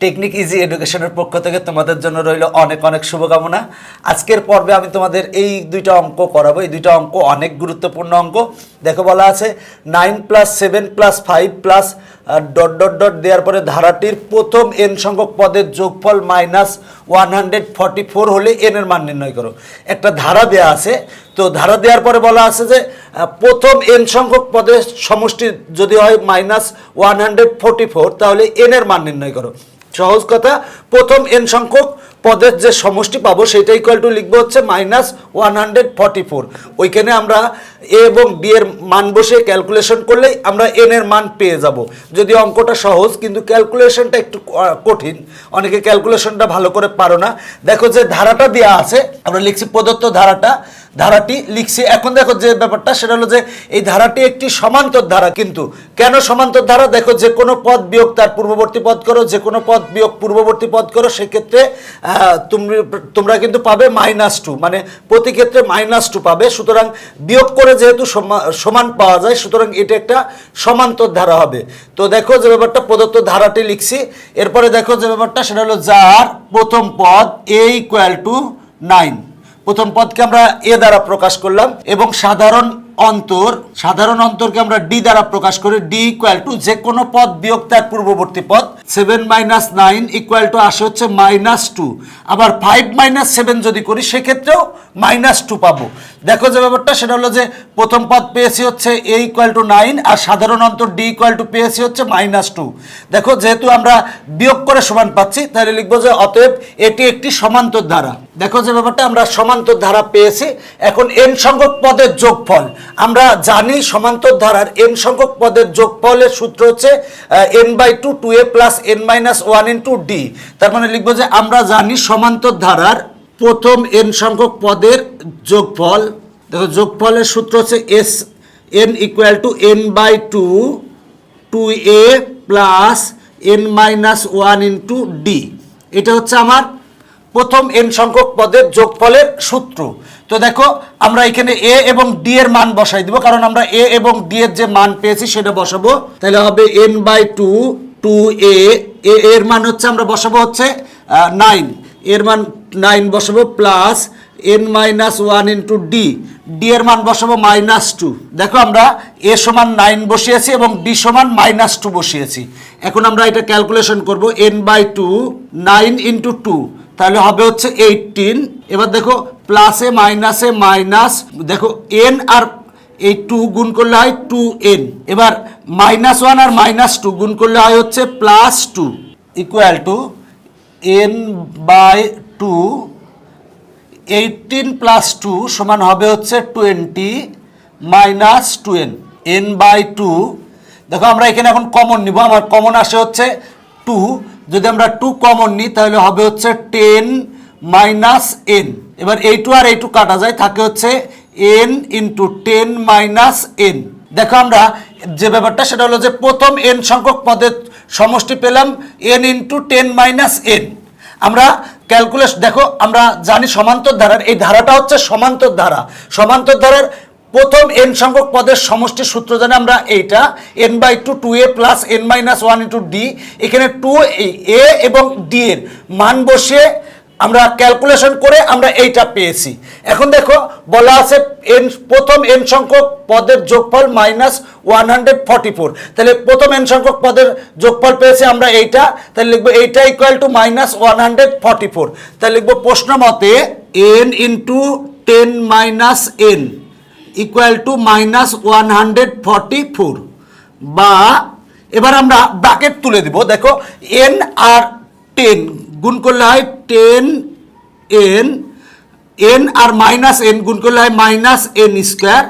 Technique easy এডুকেশনের পক্ষ থেকে তোমাদের জন্য রইল অনেক অনেক শুভকামনা। আজকের পর্বে আমি তোমাদের এই দুইটা অঙ্ক করাবো। এই দুইটা অঙ্ক অনেক গুরুত্বপূর্ণ অঙ্ক। দেখো বলা আছে nine plus seven plus five plus dot dot dot দেওয়ার পরে ধারাটির প্রথম এন সংখ্যক পদের যোগফল minus one hundred forty four হলে এনের মান নির্ণয় করো। একটা ধারা দেওয়া আছে, তো ধারা দেওয়ার পরে বলা আছে যে প্রথম এন সংখ্যক পদের সমষ্টি যদি হয় minus one hundred forty four তাহলে এনের মান নির্ণয় করো। সহজ কথা। প্রথম এন সংখ্যক পদের যে সমষ্টি পাবো সেটা ইকুয়াল টু লিখব হচ্ছে minus one hundred forty four ওইখানে আমরা এ এবং বি এর মান বসে ক্যালকুলেশন করলেই আমরা এন এর মান পেয়ে যাব। যদি অঙ্কটা সহজ, কিন্তু ক্যালকুলেশনটা একটু কঠিন। অনেকে ক্যালকুলেশনটা ভালো করে পারো না। দেখো যে ধারাটা দেওয়া আছে, আমরা লিখছি প্রদত্ত ধারাটা। ধারাটি লিখছি, এখন দেখো যে ব্যাপারটা, সেটা হলো যে এই ধারাটি একটি সমান্তর ধারা, কিন্তু কেন সমান্তর ধারা? দেখো যে কোনো পদ বিয়োগ তার পূর্ববর্তী পদ করো, যে কোনো পদ বিয়োগ পূর্ববর্তী পদ করো, সেক্ষেত্রে তোমরা কিন্তু পাবে মাইনাস টু মানে প্রতি ক্ষেত্রে মাইনাস টু পাবে। সুতরাং বিয়োগ করে যেহেতু সমা- সমান পাওয়া যায়, সুতরাং এটা একটা সমান্তর ধারা হবে। তো দেখো যে ব্যাপারটা প্রদত্ত ধারাটি লিখছি। এরপরে দেখো যে ব্যাপারটা, সেটা হলো যার প্রথম পদ এ ইকুয়াল টু নাইন প্রথম পদকে আমরা এ দ্বারা প্রকাশ করলাম এবং সাধারণ অন্তর, সাধারণ অন্তরকে আমরা ডি দ্বারা প্রকাশ করি ডি ইকুয়াল টু যে কোনো পদ বিয়োগ তার পূর্ববর্তী পদ। Seven minus nine equal to আসে হচ্ছে মাইনাস টু আবার ফাইভ মাইনাস সেভেন যদি করি, সেক্ষেত্রেও মাইনাস টু পাবো। দেখো যে ব্যাপারটা, সেটা হলো যে প্রথম পদ পেয়েছি হচ্ছে এ ইকুয়াল টু নাইন আর সাধারণ অন্তর ডি ইকুয়াল টু পেয়েছি হচ্ছে মাইনাস টু দেখো, যেহেতু আমরা বিয়োগ করে সমান পাচ্ছি, তাহলে লিখব যে অতএব এটি একটি সমান্তর ধারা। দেখো যে ব্যাপারটা, আমরা সমান্তর ধারা পেয়েছি, এখন এন সংখ্যক পদের যোগফল। আমরা জানি সমান্তর ধারার এন সংখ্যক পদের যোগফলের সূত্র হচ্ছে n by two two a plus n minus one into d তার মানে লিখব যে আমরা জানি সমান্তর ধারার প্রথম এন সংখ্যক পদের যোগফল, দেখো যোগফলের সূত্র হচ্ছে S n equal to n by two two a plus n minus one into d এটা হচ্ছে আমার প্রথম এন সংখ্যক পদের যোগফলের সূত্র। তো দেখো, আমরা এখানে এ এবং ডি এর মান বসাই দিব, কারণ আমরা এ এবং ডি এর যে মান পেয়েছি সেটা বসাবো। তাহলে হবে n by two two a এর মান হচ্ছে আমরা বসাবো হচ্ছে নাইন এর মান নাইন বসাবো plus n minus one into d d এর মান বসাবো মাইনাস টু দেখো আমরা এ সমান নাইন বসিয়েছি এবং ডি সমান মাইনাস টু বসিয়েছি। এখন আমরা এটা ক্যালকুলেশন করব n by two nine into two তাহলে হবে হচ্ছে এইটিন এবার দেখো প্লাসে মাইনাসে মাইনাস দেখো এন আর এই টু গুণ করলে হয় টু এন। এবার মাইনাস ওয়ান আর মাইনাস টু গুণ করলে হয় হচ্ছে plus two equal to n by two. Eighteen plus two সমান হবে হচ্ছে twenty minus two n. N by two. দেখো আমরা এখানে এখন কমন নিব, আমার কমন আসে হচ্ছে টু। যদি আমরা টু কমন নিই, তাহলে হবে হচ্ছে টেন মাইনাস এন। এবার এই টু আর এই টু কাটা যায়, থাকে হচ্ছে n into ten minus n দেখো আমরা যে ব্যাপারটা, সেটা হলো যে প্রথম এন সংখ্যক পদের সমষ্টি পেলাম n into ten minus n আমরা ক্যালকুলেশ দেখো, আমরা জানি সমান্তর ধারার এই ধারাটা হচ্ছে সমান্তর ধারা সমান্তর ধারার প্রথম এন সংখ্যক পদের সমষ্টি সূত্র জানি আমরা এইটা n by two two a plus n minus one into d এখানে টু এ এবং ডি এর মান বসিয়ে আমরা ক্যালকুলেশন করে আমরা এইটা পেয়েছি। এখন দেখো, বলা আছে এন প্রথম এন সংখ্যক পদের যোগফল minus one hundred forty four তাহলে প্রথম এন সংখ্যক পদের যোগফল পেয়েছি আমরা এইটা, তাহলে লিখব এইটা equal to minus one hundred forty four তাহলে লিখব প্রশ্ন মতে n into ten minus n equal to minus one hundred forty four বা, এবার আমরা ব্র্যাকেট তুলে দিব, দেখো এন আর টেন গুণ করলে হয় টেন এন এন আর মাইনাস এন গুণ করলে হয় মাইনাস এন স্কোয়ার,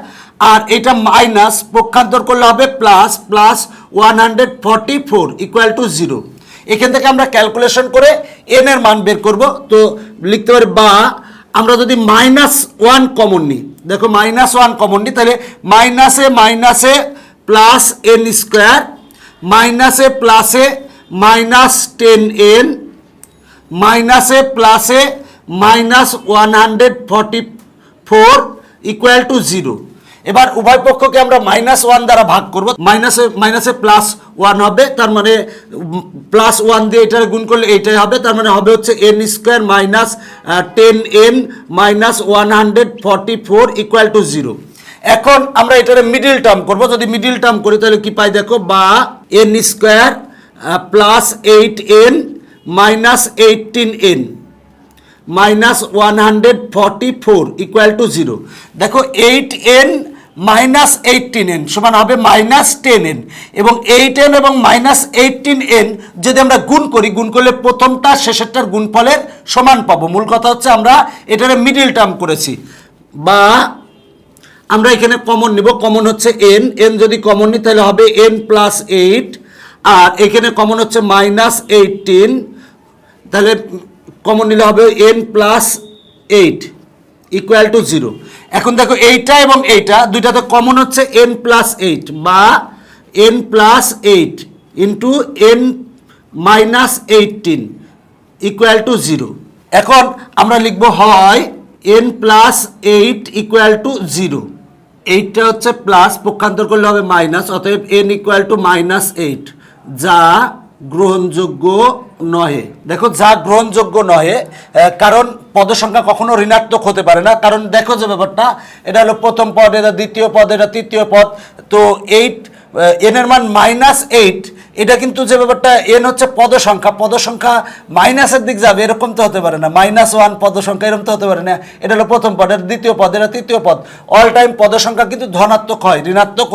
আর এটা মাইনাস পক্ষান্তর করলে হবে plus plus one hundred forty four equal to zero. এখান থেকে আমরা ক্যালকুলেশন করে এন এর মান বের করব। তো লিখতে পারি বা, আমরা যদি মাইনাস ওয়ান কমন নিই, দেখো মাইনাস ওয়ান কমন নিই, তাহলে মাইনাসে মাইনাসে প্লাস এন স্কোয়ার, মাইনাসে প্লাসে মাইনাস টেন এন মাইনাসে, প্লাসে minus one hundred forty four equal to zero এবার উভয় পক্ষকে আমরা মাইনাস ওয়ান দ্বারা ভাগ করব। মাইনাসে মাইনাসে প্লাস ওয়ান হবে, তার মানে প্লাস ওয়ান দিয়ে এটা গুণ করলে এইটাই হবে, তার মানে হবে হচ্ছে n square minus ten n minus one hundred forty four equal to zero এখন আমরা এটার মিডিল টার্ম করব। যদি মিডিল টার্ম করি, তাহলে কি পাই দেখো? বা n square plus eight n minus eighteen n minus one hundred forty four equal to zero দেখো eight n minus eighteen n সমান হবে মাইনাস টেন এন এবং এইট এন এবং মাইনাস এইটিন এন যদি আমরা গুণ করি, গুণ করলে প্রথমটা, শেষেরটার গুণফলের সমান পাবো। মূল কথা হচ্ছে আমরা এটার মিডিল টার্ম করেছি। বা আমরা এখানে কমন নিব কমন হচ্ছে এন এন যদি কমন নিই তাহলে হবে এন প্লাস এইট আর এখানে কমন হচ্ছে মাইনাস এইটিন তাহলে কমন নিলে হবে n plus eight equal to zero এখন দেখো এইটা এবং এইটা, দুইটাতে কমন হচ্ছে এন প্লাস এইট বা n plus eight into n minus eighteen equal to zero এখন আমরা লিখব হয় n plus eight equal to zero এইটটা হচ্ছে প্লাস পক্ষান্তর করলে হবে মাইনাস অতএব n equal to minus eight যা গ্রহণযোগ্য নহে। দেখো, যা গ্রহণযোগ্য নহে কারণ পদ সংখ্যা কখনো ঋণাত্মক হতে পারে না। কারণ দেখো যে ব্যাপারটা, এটা হলো প্রথম পদ, এটা দ্বিতীয় পদ, এটা তৃতীয় পদ। তো এইট এনের মান মাইনাস এইট এটা কিন্তু যে ব্যাপারটা এন হচ্ছে পদ সংখ্যা পদ সংখ্যা মাইনাসের দিক যাবে, এরকম তো হতে পারে না। মাইনাস ওয়ান পদ সংখ্যা এরকম তো হতে পারে না। এটা হলো প্রথম পদ, এটা দ্বিতীয় পদ, এটা তৃতীয় পদ। অল টাইম পদ সংখ্যা কিন্তু ধনাত্মক হয়, ঋণাত্মক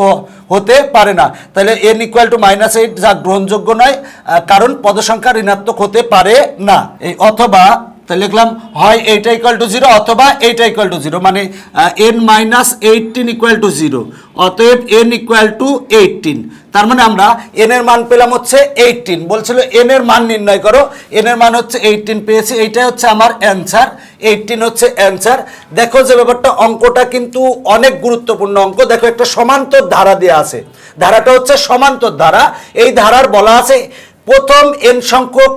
হতে পারে না। তাহলে n equal to minus eight যা গ্রহণযোগ্য নয় কারণ পদ সংখ্যা ঋণাত্মক হতে পারে না। এই অথবা তাহলে লিখলাম, হয় এইটা ইকুয়াল টু জিরো অথবা এইটা ইকুয়াল টু জিরো মানে n minus eighteen equal to zero অতএব এন ইকুয়াল টু এইটিন তার মানে আমরা এন এর মান পেলাম হচ্ছে এইটিন বলছিল এন এর মান নির্ণয় করো এন এর মান হচ্ছে এইটিন পেয়েছি, এইটাই হচ্ছে আমার অ্যান্সার এইটিন হচ্ছে অ্যান্সার দেখো যে ব্যাপারটা, অঙ্কটা কিন্তু অনেক গুরুত্বপূর্ণ অঙ্ক। দেখো একটা সমান্তর ধারা দেওয়া আছে, ধারাটা হচ্ছে সমান্তর ধারা। এই ধারার বলা আছে, প্রথম এন সংখ্যক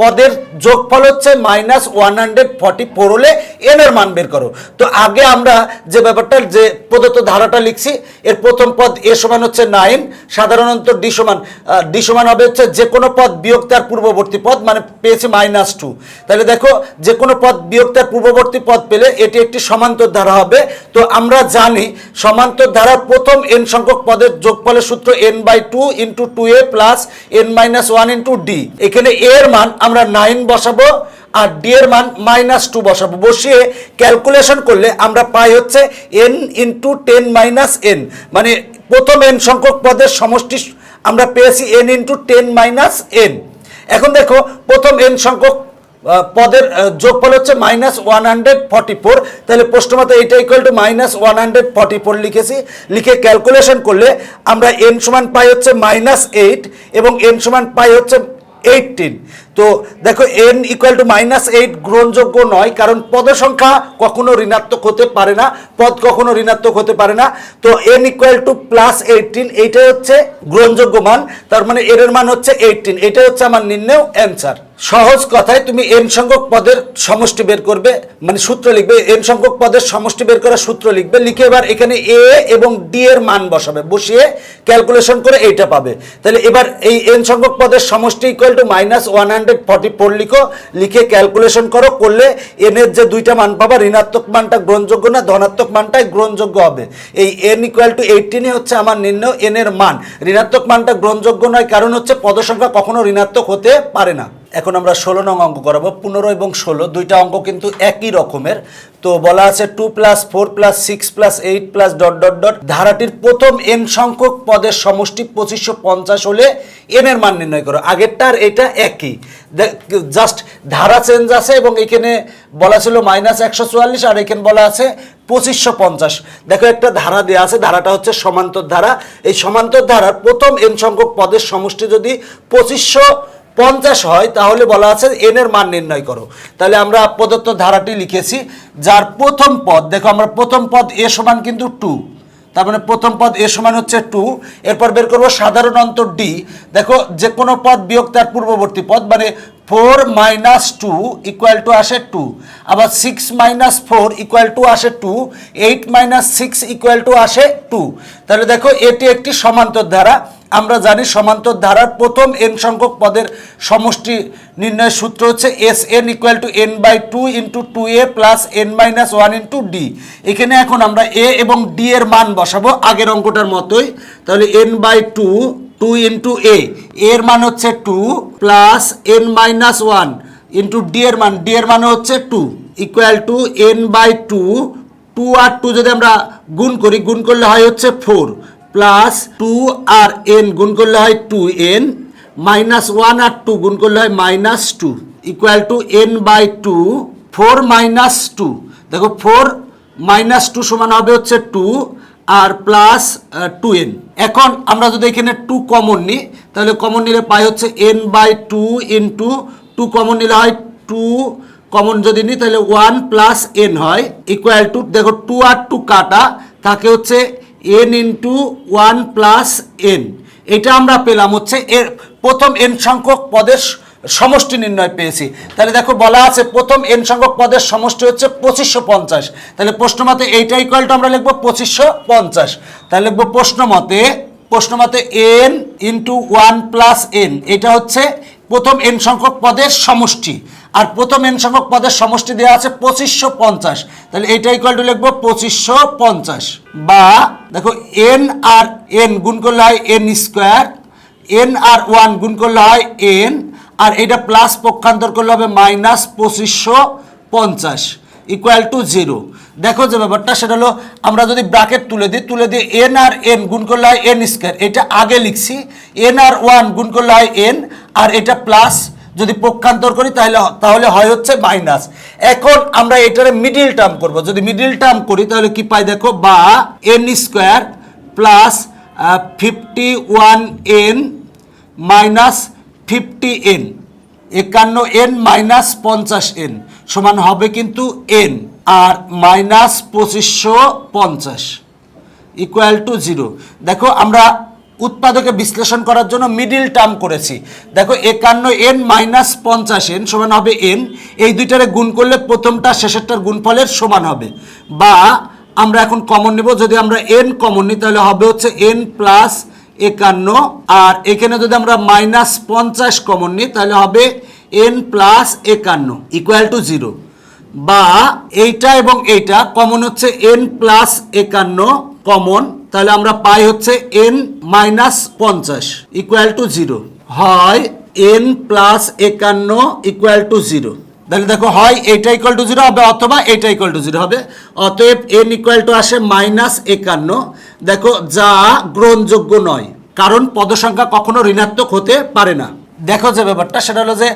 পদের যোগফল হচ্ছে minus one hundred forty four হলে এন এর মান বের করো। তো আগে আমরা যে ব্যাপারটা যে প্রদত্ত ধারাটা লিখছি, এর প্রথম পদ এ সমান হচ্ছে নাইন সাধারণত ডি সমান ডি সমান হবে হচ্ছে যে কোনো পদ বিয়োগ তার পূর্ববর্তী পদ মানে পেয়েছি মাইনাস টু তাহলে দেখো, যে কোনো পদ বিয়োগ তার পূর্ববর্তী পদ পেলে এটি একটি সমান্তর ধারা হবে। তো আমরা জানি সমান্তর ধারার প্রথম এন সংখ্যক পদের যোগফলের সূত্র n by two into two a plus n minus one into d এখানে এর মান আমরা নাইন বসাবো আর ডি এর মান মাইনাস টু বসাবো। বসিয়ে ক্যালকুলেশন করলে আমরা পাই হচ্ছে n into ten minus n মানে প্রথম এন সংখ্যক পদের সমষ্টি আমরা পেয়েছি n into ten minus n এখন দেখো, প্রথম এন সংখ্যক পদের যোগফল হচ্ছে minus one hundred forty four তাহলে প্রশ্নমতো এটা equal to minus one hundred forty four লিখেছি। লিখে ক্যালকুলেশন করলে আমরা এন সমান পাই হচ্ছে মাইনাস এইট এবং এন সমান পাই হচ্ছে এইটিন তো দেখো n equal to minus eight গ্রহণযোগ্য নয়, কারণ পদ সংখ্যা কখনো ঋণাত্মক হতে পারে না, পদ কখনো ঋণাত্মক হতে পারে না। তো n equal to plus eighteen এইটাই হচ্ছে গ্রহণযোগ্য মান, তার মানে এর মান হচ্ছে এইটিন এটাই হচ্ছে আমার নির্ণয় অ্যান্সার সহজ কথায় তুমি এন সংখ্যক পদের সমষ্টি বের করবে মানে সূত্র লিখবে এন সংখ্যক পদের সমষ্টি বের করার সূত্র লিখবে, লিখে এবার এখানে এ এবং ডি এর মান বসাবে, বসিয়ে ক্যালকুলেশন করে এইটা পাবে। তাহলে এবার এই এন সংখ্যক পদের সমষ্টি equal to minus one hundred forty four লিখো, লিখে ক্যালকুলেশন করো, করলে এনের যে দুইটা মান পাবা, ঋণাত্মক মানটা গ্রহণযোগ্য না, ধনাত্মক মানটাই গ্রহণযোগ্য হবে। এই এন ইকুয়াল টু এইটিনই হচ্ছে আমার নির্ণয় এন এর মান। ঋণাত্মক মানটা গ্রহণযোগ্য নয়, কারণ হচ্ছে পদসংখ্যা কখনো ঋণাত্মক হতে পারে না। এখন আমরা ষোলো নং অঙ্ক করাবো। পনেরো এবং ষোলো, দুইটা অঙ্ক কিন্তু একই রকমের। তো বলা আছে two plus four plus six plus eight plus dot dot dot. ধারাটির প্রথম এন সংখ্যক পদের সমষ্টি পঁচিশশো পঞ্চাশ হলে এন এর মান নির্ণয় করো। আগেরটার এটা একই। জাস্ট ধারা চেঞ্জ আছে এবং এখানে বলা ছিল মাইনাস একশো চুয়াল্লিশ, আর এখানে বলা আছে পঁচিশশো পঞ্চাশ। দেখো একটা ধারা দেওয়া আছে, ধারাটা হচ্ছে সমান্তর ধারা। এই সমান্তর ধারার প্রথম এন সংখ্যক পদের সমষ্টি যদি পঁচিশশো পঞ্চাশ হয়, তাহলে বলা আছে এন এর মান নির্ণয় করো। তাহলে আমরা প্রদত্ত ধারাটি লিখেছি, যার প্রথম পদ, দেখো আমরা প্রথম পদ এ সমান কিন্তু টু তার মানে প্রথম পদ এ সমান হচ্ছে টু এরপর বের করব সাধারণ অন্তর ডি দেখো যে কোনো পদ বিয়োগ তার পূর্ববর্তী পদ মানে four minus two equal to আসে টু। আবার six minus four equal to আসে two, eight minus six equal to আসে টু। তাহলে দেখো, এটি একটি সমান্তর ধারা। আমরা জানি সমান্তর ধারার প্রথম এন সংখ্যক পদের সমষ্টি নির্ণয়ের সূত্র হচ্ছে S n equal to n by two into two a plus n minus one into d এখানে এখন আমরা এ এবং ডি এর মান বসাবো আগের অঙ্কটার মতোই। তাহলে n by two two into a এর মান হচ্ছে two plus n minus one into d এর মান। ডি এর মান হচ্ছে two equal to n by two two R two যদি আমরা গুণ করি, গুণ করলে হয় হচ্ছে ফোর প্লাস টু আর এন গুণ করলে হয় টু এন মাইনাস ওয়ান আর টু গুণ করলে হয় minus two equal to n by two four minus two দেখো ফোর মাইনাস টু সমান হবে হচ্ছে টু আর প্লাস টু এন এখন আমরা যদি এখানে টু কমন নিই, তাহলে কমন নিলে পাই হচ্ছে n by two into two two common নিলে হয় টু কমন যদি নিই, তাহলে ওয়ান প্লাস এন হয় ইকুয়াল টু দেখো টু আর টু কাটা তাকে হচ্ছে n into one plus n এটা আমরা পেলাম হচ্ছে এর প্রথম এন সংখ্যক পদের সমষ্টি নির্ণয় পেয়েছি। তাহলে দেখো বলা আছে, প্রথম এন সংখ্যক পদের সমষ্টি হচ্ছে পঁচিশশো পঞ্চাশ। তাহলে প্রশ্ন মতে এইটা আমরা লিখব পঁচিশশো পঞ্চাশ। তাহলে লিখব প্রশ্ন মতে প্রশ্ন মতে n into one plus n এটা হচ্ছে প্রথম এন সংখ্যক পদের সমষ্টি। আর প্রথম এন সংখ্যক পদের সমষ্টি দেওয়া আছে পঁচিশশো পঞ্চাশ। তাহলে এইটা ইকুয়াল টু লিখব পঁচিশশো পঞ্চাশ। বা দেখো এন আর এন গুণ করলে হয় এন স্কোয়ার এন আর ওয়ান গুণ করলে হয় এন আর এটা প্লাস পক্ষান্তর করলে হবে মাইনাস পঁচিশশো পঞ্চাশ ইকুয়াল টু জিরো দেখো যে ব্যাপারটা, সেটা হলো আমরা যদি ব্রাকেট তুলে দিই, তুলে দিয়ে এন আর এন গুণ করলে হয় এন স্কোয়ার এটা আগে লিখছি এন আর ওয়ান গুণ করলে হয় এন আর এটা প্লাস যদি পক্ষান্তর করি, তাহলে তাহলে হয় হচ্ছে মাইনাস এখন আমরা এটারে মিডিল টার্ম করব। যদি মিডিল টার্ম করি, তাহলে কি পাই দেখো, বা n square plus fifty one n minus fifty n একান্ন এন মাইনাস পঞ্চাশ এন সমান হবে কিন্তু এন আর মাইনাস পঁচিশশো পঞ্চাশ ইকুয়াল টু জিরো দেখো, আমরা উৎপাদকে বিশ্লেষণ করার জন্য মিডিল টার্ম করেছি। দেখো, একান্ন এন মাইনাস পঞ্চাশ এন সমান হবে এন এই দুইটারে গুণ করলে প্রথমটা শেষেরটার গুণফলের সমান হবে। বা আমরা এখন কমন নেব, যদি আমরা এন কমন নিই, তাহলে হবে হচ্ছে এন প্লাস একান্ন। আর এখানে যদি আমরা মাইনাস পঞ্চাশ কমন নিই, তাহলে হবে এন প্লাস একান্ন ইকুয়াল টু জিরো বা এইটা এবং এইটা কমন হচ্ছে এন প্লাস একান্ন কমন তাহলে আমরা পাই হচ্ছে এন মাইনাস পঞ্চাশ ইকুয়াল টু জিরো হয় এন প্লাস একান্ন ইকুয়াল টু জিরো তাহলে দেখো, হয় এইটা ইকুয়াল টু জিরো হবে অথবা এইটা ইকুয়াল টু জিরো হবে। অতএব এন ইকুয়াল টু আসে মাইনাস একান্ন। দেখো, যা গ্রহণযোগ্য নয়, কারণ পদসংখ্যা কখনো ঋণাত্মক হতে পারে না। দেখো যে ব্যাপারটা, সেটা হলো যে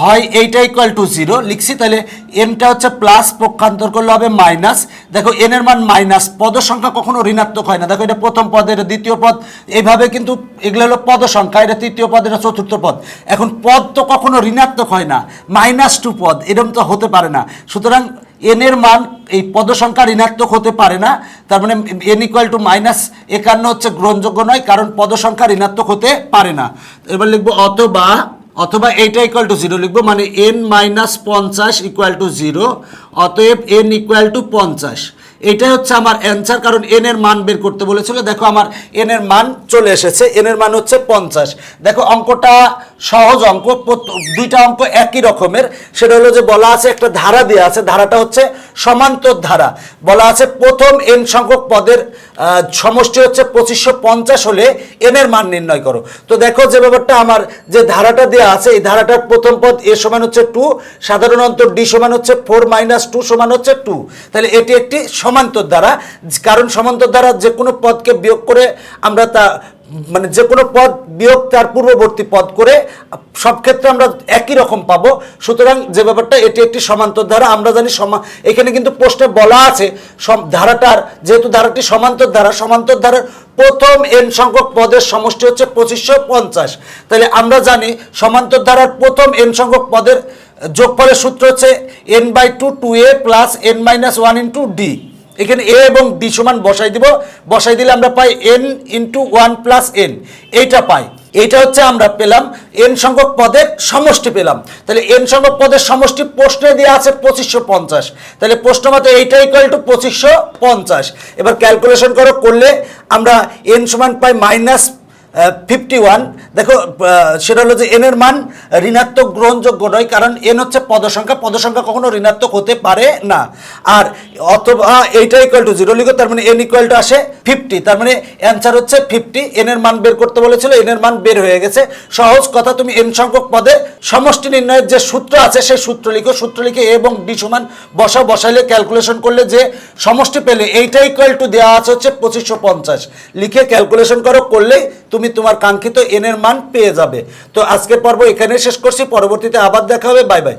হয় এইটা ইকুয়াল টু জিরো লিখছি, তাহলে এনটা হচ্ছে প্লাস পক্ষান্তর করলে হবে মাইনাস দেখো এন এর মান মাইনাস পদ সংখ্যা কখনো ঋণাত্মক হয় না। দেখো, এটা প্রথম পদ, এটা দ্বিতীয় পদ, এইভাবে কিন্তু এগুলো হলো পদ সংখ্যা এটা তৃতীয় পদ, এটা চতুর্থ পদ। এখন পদ তো কখনো ঋণাত্মক হয় না মাইনাস টু পদ, এরকম তো হতে পারে না। সুতরাং এন এর মান এই পদ সংখ্যা ঋণাত্মক হতে পারে না। তার মানে এন ইকুয়াল টু মাইনাস একান্ন হচ্ছে গ্রহণযোগ্য নয়, কারণ পদ সংখ্যা ঋণাত্মক হতে পারে না। এবার লিখব অথবা অথবা এইটা ইকুয়াল টু জিরো লিখব মানে এন মাইনাস পঞ্চাশ ইকুয়াল টু জিরো অতএব এন ইকুয়াল টু পঞ্চাশ। এটাই হচ্ছে আমার অ্যান্সার কারণ এন এর মান বের করতে বলেছিল। দেখো আমার এন এর মান চলে এসেছে এন এর মান হচ্ছে পঞ্চাশ। দেখো অঙ্কটা সহজ অঙ্ক দুইটা অঙ্ক একই রকমের। সেটা হলো যে বলা আছে একটা ধারা দেওয়া আছে, ধারাটা হচ্ছে সমান্তর ধারা। বলা আছে প্রথম এন সংখ্যক পদের সমষ্টি হচ্ছে পঁচিশশো পঞ্চাশ হলে এন এর মান নির্ণয় করো। তো দেখো যে ব্যাপারটা, আমার যে ধারাটা দেওয়া আছে, এই ধারাটার প্রথম পদ এ সমান হচ্ছে টু সাধারণত ডি সমান হচ্ছে ফোর মাইনাস টু সমান হচ্ছে টু তাহলে এটি একটি সমান্তর দ্বারা, কারণ সমান্তর দ্বারা যে কোনো পদকে বিয়োগ করে আমরা তা মানে যে কোনো পদ বিয়োগ তার পূর্ববর্তী পদ করে সব ক্ষেত্রে আমরা একই রকম পাবো। সুতরাং যে ব্যাপারটা, এটি একটি সমান্তর ধারা, আমরা জানি সমা, এখানে কিন্তু প্রশ্নে বলা আছে ধারাটার, যেহেতু ধারাটি সমান্তর ধারা, সমান্তর ধারার প্রথম এন সংখ্যক পদের সমষ্টি হচ্ছে পঁচিশশো পঞ্চাশ। তাহলে আমরা জানি সমান্তর ধারার প্রথম এন সংখ্যক পদের যোগফলের সূত্র হচ্ছে n by two two a plus n minus one into d. এখানে এ এবং বি সমান বসাই দিব। বসাই দিলে আমরা পাই n into one plus n এইটা পাই। এটা হচ্ছে আমরা পেলাম এন সংখ্যক পদের সমষ্টি পেলাম। তাহলে এন সংখ্যক পদের সমষ্টি প্রশ্নে দেওয়া আছে পঁচিশশো পঞ্চাশ। তাহলে প্রশ্ন মতো এইটা ইকুয়াল টু পঁচিশশো পঞ্চাশ। এবার ক্যালকুলেশন করো, করলে আমরা এন সমান পাই মাইনাস ফিফটি ওয়ান। দেখো সেটা হলো যে এন এর মান ঋণাত্মক গ্রহণযোগ্য নয়, কারণ এন হচ্ছে পদসংখ্যা। পদসংখ্যা কখনো ঋণাত্মক হতে পারে না। আর অথবা এইটা ইকুয়াল টু জিরো লিখো, তার মানে এন ইকুয়াল টু আসে ফিফটি তার মানে অ্যান্সার হচ্ছে ফিফটি এন এর মান বের করতে বলেছিল এন এর মান বের হয়ে গেছে। সহজ কথা, তুমি এন সংখ্যক পদে সমষ্টি নির্ণয়ের যে সূত্র আছে, সেই সূত্র লিখো। সূত্র লিখে এবং ডি সমান বসা বসাইলে ক্যালকুলেশন করলে যে সমষ্টি পেলে, এইটা ইকুয়াল টু দেওয়া আছে হচ্ছে পঁচিশশো পঞ্চাশ। লিখে ক্যালকুলেশন করো, করলেই তুমি তোমার কাঙ্ক্ষিত এনের মান পেয়ে যাবে। তো আজকের পর্ব এখানে শেষ করছি, পরবর্তীতে আবার দেখা হবে, বাই বাই।